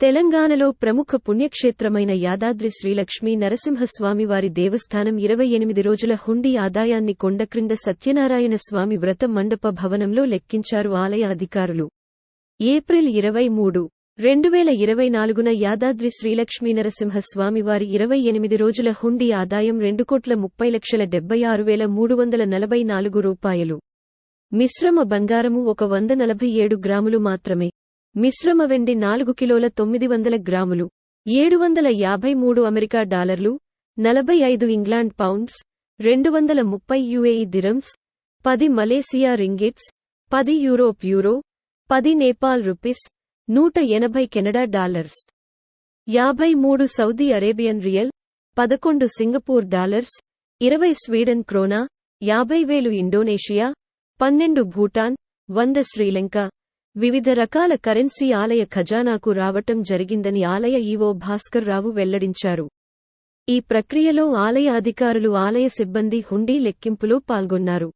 తెలంగాణలో ప్రముఖ పుణ్యక్షేత్రమైన యాదాద్రి శ్రీలక్ష్మీ నరసింహస్వామివారి దేవస్థానం ఇరవై ఎనిమిది రోజుల హుండీ ఆదాయాన్ని కొండక్రింద సత్యనారాయణ స్వామి వ్రత మండప భవనంలో లెక్కించారు ఆలయ అధికారులు. ఏప్రిల్ ఇరవై మూడు రెండు వేల ఇరవై నాలుగున యాదాద్రి శ్రీలక్ష్మీ నరసింహస్వామివారి ఇరవై ఎనిమిది రోజుల హుండీ ఆదాయం రెండు కోట్ల ముప్పై లక్షల డెబ్బై ఆరు వేల మూడు వందల నలభై నాలుగు రూపాయలు. మిశ్రమ బంగారము ఒక వంద నలభై ఏడు గ్రాములు మాత్రమే. మిశ్రమ వెండి నాలుగు కిలోల తొమ్మిది వందల గ్రాములు ఏడు వందల యాభై మూడు అమెరికా డాలర్లు నలభై ఐదు ఇంగ్లాండ్ పౌండ్స్ రెండు వందల ముప్పై యుఏఈ దిరమ్స్ పది మలేసియా రింగిట్స్ పది యూరోప్ యూరో పది నేపాల్ రూపీస్ నూట ఎనభై కెనడా డాలర్స్ యాభై మూడు సౌదీ అరేబియన్ రియల్ పదకొండు సింగపూర్ డాలర్స్ ఇరవై స్వీడన్ క్రోనా యాభై వేలు ఇండోనేషియా పన్నెండు భూటాన్ వంద శ్రీలంక వివిధ రకాల కరెన్సీ ఆలయ ఖజానాకు రావటం జరిగిందని ఆలయ ఈవో భాస్కర్ రావు వెల్లడించారు. ఈ ప్రక్రియలో ఆలయ అధికారులు ఆలయ సిబ్బంది హుండీ లెక్కింపులో పాల్గొన్నారు.